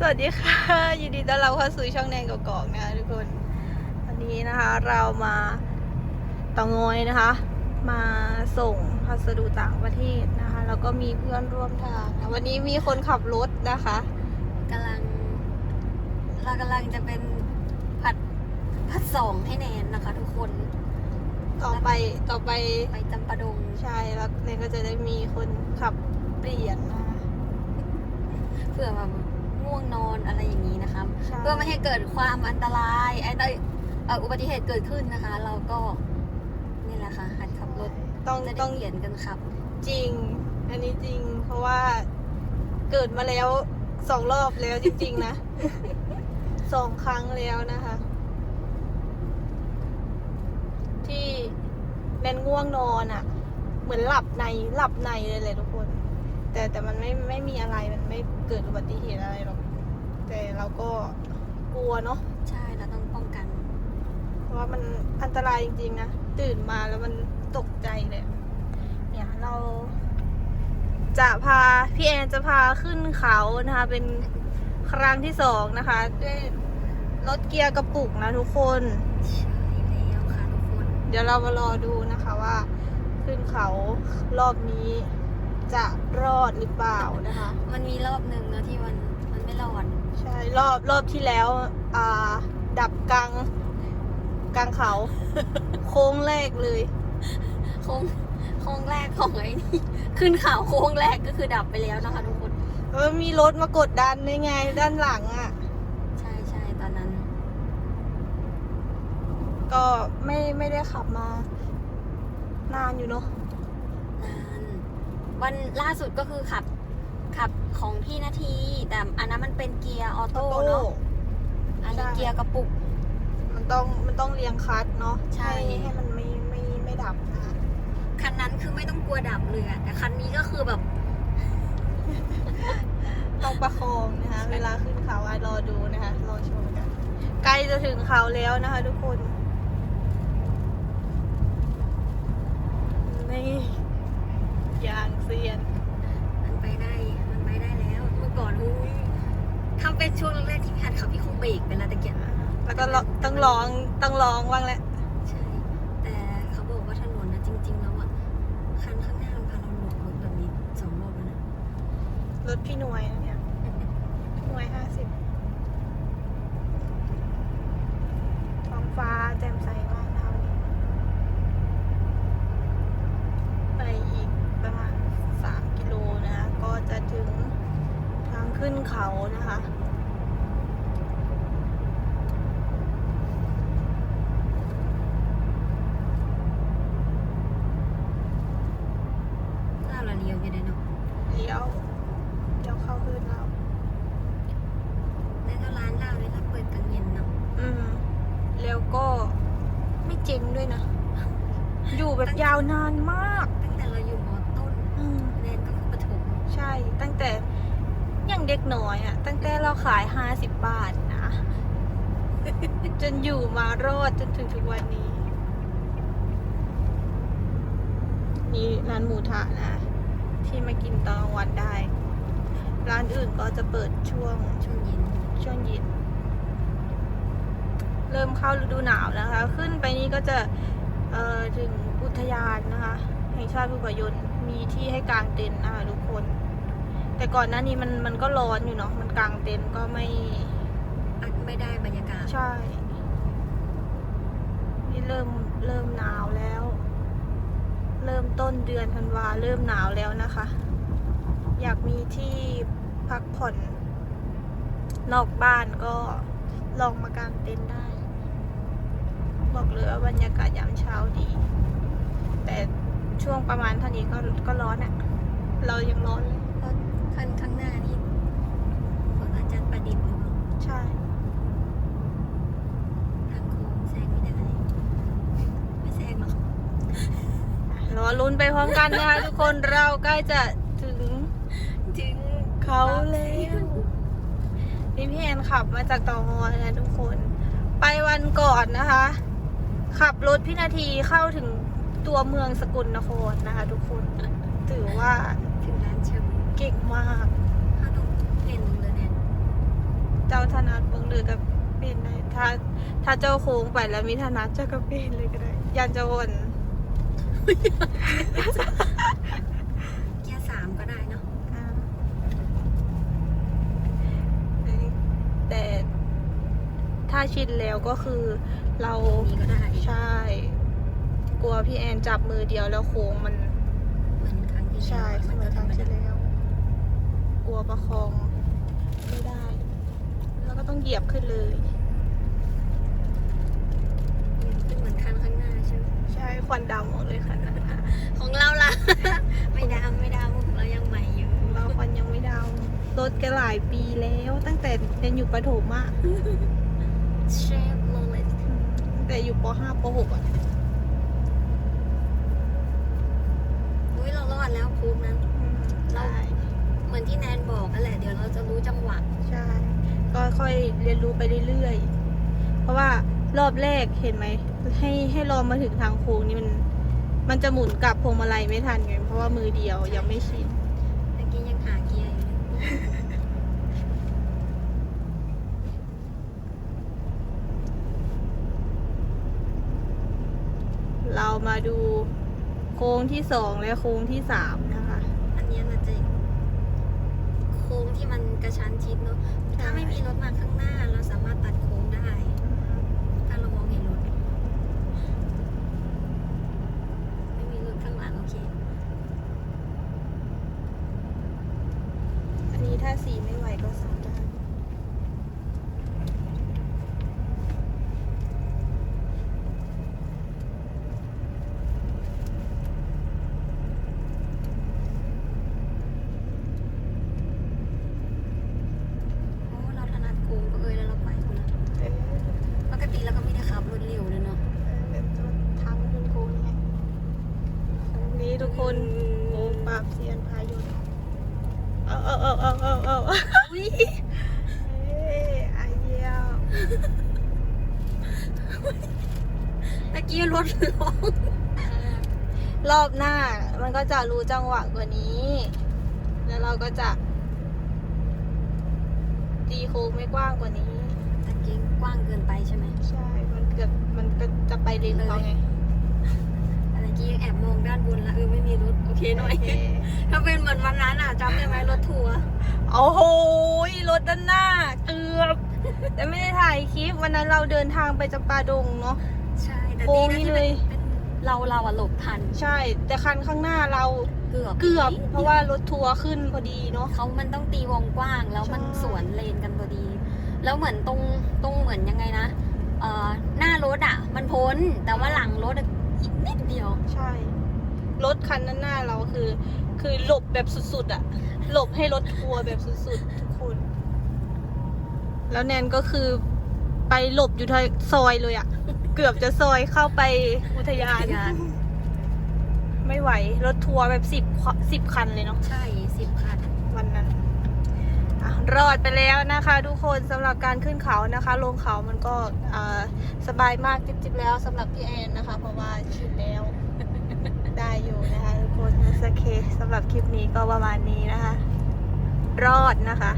สวัสดีค่ะ ยินดีต้อนรับเข้าสู่ช่องแนงกอกๆนะคะทุกคนวันนี้นะคะเรามาเตางอยนะคะ มาส่งพัสดุต่างประเทศนะคะแล้วก็มีเพื่อนร่วมทางนะวันนี้มีคนขับรถนะคะกำลัง เรากำลังจะเป็นผัดผัดสองให้แนนนะคะ ทุกคนต่อไปต่อไปไปจำปาดงใช่แล้วแนนก็จะได้มีคนขับเปลี่ยนนะคะเพื่อแบบ ง่วงนอนอะไรอย่างนี้นะคะใช่ เพื่อไม่ให้เกิดความอันตรายไอ้เอ้ยเอ่ออุบัติเหตุเกิดขึ้นนะคะ เราก็นี่แหละค่ะหัดขับรถต้องจะได้ต้องเปลี่ยนกันขับ จริง อันนี้จริง เพราะว่าเกิดมาแล้วสองรอบแล้วจริง ๆ นะ สองครั้งแล้วนะคะ ที่แนนง่วงนอนอะ่ะ เหมือนหลับในหลับในเลยเลยทุกคน แต่แต่มันไม่ไม่มีอะไรมันไม่เกิดอุบัติเหตุอะไรหรอก แต่เราก็กลัวเนาะใช่เราต้องป้องกัน เพราะว่ามันอันตรายจริงๆนะ ตื่นมาแล้วมันตกใจเลยเนี่ยเรา จะพาพี่แอนจะพาขึ้นเขานะคะ เป็นครั้งที่สองนะคะ ด้วยรถเกียร์กระปุกนะทุกคน ใช่แล้วค่ะทุกคน เดี๋ยวเรามารอดูนะคะว่า ขึ้นเขารอบนี้จะรอดหรือเปล่านะคะ มันมีรอบหนึ่งเนอะที่มันมันไม่รอด ใช่รอบรอบที่แล้ว อ่า ดับกลางกลางเขา โค้งแรกเลย โค้งโค้งแรกของไอ้นี่ขึ้นเขาโค้งแรกก็คือดับไปแล้วนะคะทุกคนเออมีรถมากดดันได้ไง ด้านหลังอะ่ะ ใช่ใช่ตอนนั้น ก็ไม่ไม่ได้ขับมา นานอยู่เนาะนานวันล่าสุดก็คือขับ ขับของพี่นาทีแต่อันนั้นมันเป็นเกียร์ออโต้เนาะอันนี้ใช่เกียร์กระปุก มันต้องมันต้องเรียงคลัดเนาะใช่ให้มันไม่ไม่ไม่ดับนะคันนั้นคือไม่ต้องกลัวดับเลยอะแต่คันนี้ก็คือแบบต้องประคองนะคะเวลาขึ้นเขาอะรอดูนะคะรอชมกันใกล้จะถึงเขาแล้วนะคะทุกคนนี่อย่างเซียน มันไปได้ มันไปได้แล้ว เมื่อก่อนอุ้ยถ้าเป็นช่วงแรกๆที่พี่หัด ขับพี่คงเบรกไปแล้วตะเกียบแล้วก็ลองต้องลองต้องลองบ้างแหละใช่ แต่เขาบอกว่าถนนนะจริง ๆ แล้วอะคันข้างหน้ามันพาเราหลบรถแบบนี้สองรอบแล้วนะรถพี่หน่วยนะเนี่ยหน่วยห้าสิบท้องฟ้าแจ่มใสมากเท่านี้ไปอีกประมาณสามกิโลนะคะก็จะถึงทางขึ้นเขานะคะ ถ้าเราเลี้ยวไปได้เนาะ เลี้ยวเลี้ยวเข้าขึ้นเรา แล้วก็ร้านเหล้าเนี่ยเราเปิดกลางเย็นเนาะ อืม แล้วก็ไม่ เจ๊งด้วยนะ อยู่แบบยาวนานมาก ตั้งแต่เราอยู่มอต้นอืมแนนก็คือประถมใช่ ตั้งแต่ยังเด็กน้อยอะตั้งแต่เราขายห้าสิบบาทนะ จนอยู่มารอดจนถึงทุกวันนี้ นี่ร้านหมูทะนะ ที่มากินตอนกลางวันได้ ร้านอื่นก็จะเปิดช่วงช่วงเย็นช่วงเย็น เริ่มเข้าฤดูหนาวนะคะ ขึ้นไปนี้ก็จะเอ่อถึงอุทยานนะคะ แห่งชาติภูผายนมีที่ให้กางเต็นท์นะคะทุกคน แต่ก่อนหน้านี้มันมันก็ร้อนอยู่เนาะมันกางเต็นท์ก็ไม่อัดไม่ได้บรรยากาศใช่นี่เริ่มเริ่มหนาวแล้ว เริ่มต้นเดือนธันวาเริ่มหนาวแล้วนะคะ อยากมีที่พักผ่อนนอกบ้านก็ลองมากางเต็นท์ได้ บอกเลยว่าบรรยากาศยามเช้าดี แต่ช่วงประมาณเท่านี้ก็ก็ร้อนอะ่ะ เรายังร้อนเลยเพราะคันข้างหน้านี่ของอาจารย์ประดิษฐ์หรือเปล่าใช่ทางโค้งแซงไม่ได้ไม่แซงหรอกรอลุ้นไปพร้อมกันนะคะทุกคนเราใกล้จะถึงถึงเขาแล้วนี่พี่แอนขับมาจากตองอนะทุกคน ไปวันก่อนนะคะ ขับรถพินาทีเข้าถึงตัวเมืองสกลนครนะคะ ทุกคน ถือว่าถึงร้านชาบูเก่งมากถ้าต้องเห็นเลยเนี่ยถนัดเบิ่งเลยกับเป็นได้ถ้า ถ้าเจ้าโค้งไปแล้วมีถนัดเจ้าก็เป็นเลยก็ได้ยันจะวนเกียร์สามก็ได้เนาะอ่าแต่ถ้าชินแล้วก็คือ เรานี้ก็ได้ใช่ กลัวพี่แอนจับมือเดียวแล้วโค้งมันเหมือนครั้งที่แล้วใช่มัเหมืก็อนคธรรั้งรมที่ดาแล้วกลัวประคองไม่ได้ แล้วก็ต้องเหยียบขึ้นเลยเหมือนคันข้างหน้าใช่ไหมใช่ควันดำหมดเลยค่ะนั่นน่ะของเราล่ะ ไม่ดำไม่ดำเรายังใหม่อยู่เราควันยังไม่ดาวรถก็หลายปีแล้วตั้งแต่เรียนอยู่ประถมอะเชฟโรเลตตั้ง แต่อยู่ป .5 ป .6 อะอุ้ยเรารอดแล้วโค้งนั้นอืมเราใช่เหมือนที่แนนบอกนั่นแหละ เดี๋ยวเราจะรู้จังหวะ ใช่ ก็ค่อยเรียนรู้ไปเรื่อยๆ เพราะว่ารอบแรกเห็นไหม ให้ให้รอมาถึงทางโค้งนี่มัน มันจะหมุนกลับพวงมาลัยไม่ทันไง เพราะว่ามือเดียวยังไม่ชิน เมื่อกี้ยังหาเกียร์อยู่เลย เรามาดูโค้งที่สองและโค้งที่สามนะคะ อันเนี้ยมันจะโค้งที่มันกระชั้นชิดเนาะ ถ้าไม่มีรถมาข้างหน้า เราสามารถตัดโค้งได้ ถ้าเรามองเห็นรถ ไม่มีรถข้างหลังโอเค อันนี้ถ้าสีไม่ไหวก็สามได้ โอ้เราถนัดโค้งก็เอ้ยแล้วเราไปคนละ เออ ปกติเราก็ไม่ได้ขับรถเร็วเลยเนาะ ทางขึ้นโค้งไงโค้ง นี้ทุกคนโค้งปราบเซียนพายุเอาเอาเอาเอาเอาเอาอุ้ยเอ้ยไอเยี่ยมตะกี้รถล้มรอบหน้า มันก็จะรู้จังหวะกว่านี้ แล้วเราก็จะตีโค้งไม่กว้างกว่านี้ ตะกี้กว้างเกินไปใช่ไหมใช่ มันเกือบมันก็จะไปเลนเขาไง ตะกี้ยังแอบมองด้านบนแล้วเออไม่มีรถโอเคหน่อยโเค ถ้าเป็นเหมือนวันนั้นอะจำได้ไหมรถทัวร์โอ้โหรถด้านหน้า เกือบ แต่ไม่ได้ถ่ายคลิป วันนั้นเราเดินทางไปจำปาดงเนาะ ใช่แต่โค้ดีงนะนี่ที่เลเป็นยเป็นเราเราอะหลบทันใช่ แต่คันข้างหน้าเราเกือบเกือบ เพราะว่ารถทัวร์ขึ้นพอดีเนาะ เขามันต้องตีวงกว้างแล้วมันใช่ สวนเลนกันพอดี แล้วเหมือนตรงตรงเหมือนยังไงนะเอ่อหน้ารถอะ มันพ้นแต่ว่าหลังรถอะ อีกนิดเดียว ใช่ รถคันด้านหน้าเราคือ คือหลบแบบสุดๆอะหลบให้รถทัวร์แบบสุดๆทุกคน แล้วแนนก็คือไปหลบอยู่ทางซอยเลยอะเกือบจะซอยเข้าไปอุทยานอุทยาน ไม่ไหว รถทัวร์แบบสิบสิบคันเลยเนาะ ใช่สิบคันวันนั้นอะ รอดไปแล้วนะคะ ทุกคนสำหรับการขึ้นเขานะคะ ลงเขามันก็สบายมากจิบๆแล้วสำหรับพี่แอนนะคะ เพราะว่าชินแล้วได้อยู่นะคะทุกคนโอเคสำหรับคลิปนี้ก็ประมาณนี้นะคะ รอดนะคะ